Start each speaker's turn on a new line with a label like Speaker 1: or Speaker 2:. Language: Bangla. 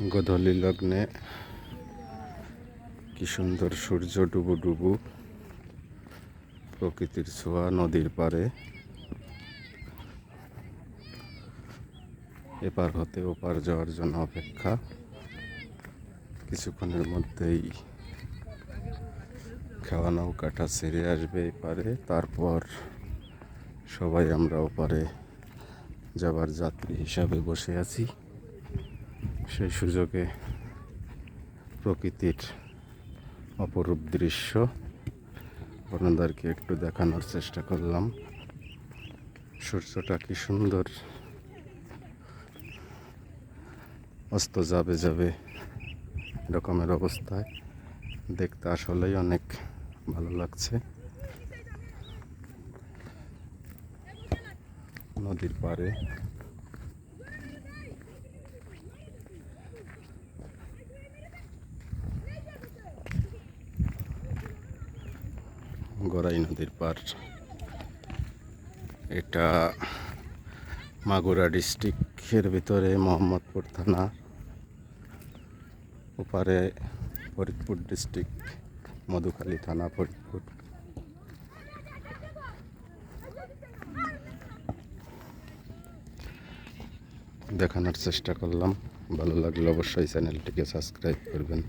Speaker 1: গোধূলি লগ্নে কি সুন্দর সূর্য ডুবু ডুবু, প্রকৃতির ছোঁয়া নদীর পাড়ে। এপার হতে ওপার যাওয়ার জন্য অপেক্ষা। কিছুক্ষণের মধ্যেই খাওয়া নৌকাটা ছেড়ে আসবে এপারে। তারপর সবাই আমরা ওপারে যাবার যাত্রী হিসাবে বসে আছি। সেই সুযোগে প্রকৃতির অপরূপ দৃশ্য আপনাদেরকে একটু দেখানোর চেষ্টা করলাম। সূর্যটা কি সুন্দর। অস্ত যাবে যাবে এরকমের অবস্থায় দেখতে আসলেই অনেক ভালো লাগছে। নদীর পাড়ে গড়াই নদীর পার এটা মাগুরা ডিস্ট্রিক্টের ভিতরে মোহাম্মদপুর থানা। ওপারে ফরিদপুর ডিস্ট্রিক্ট, মধুখালী থানা ফরিদপুর। দেখানোর চেষ্টা করলাম। ভালো লাগলে অবশ্যই চ্যানেলটিকে সাবস্ক্রাইব করবেন।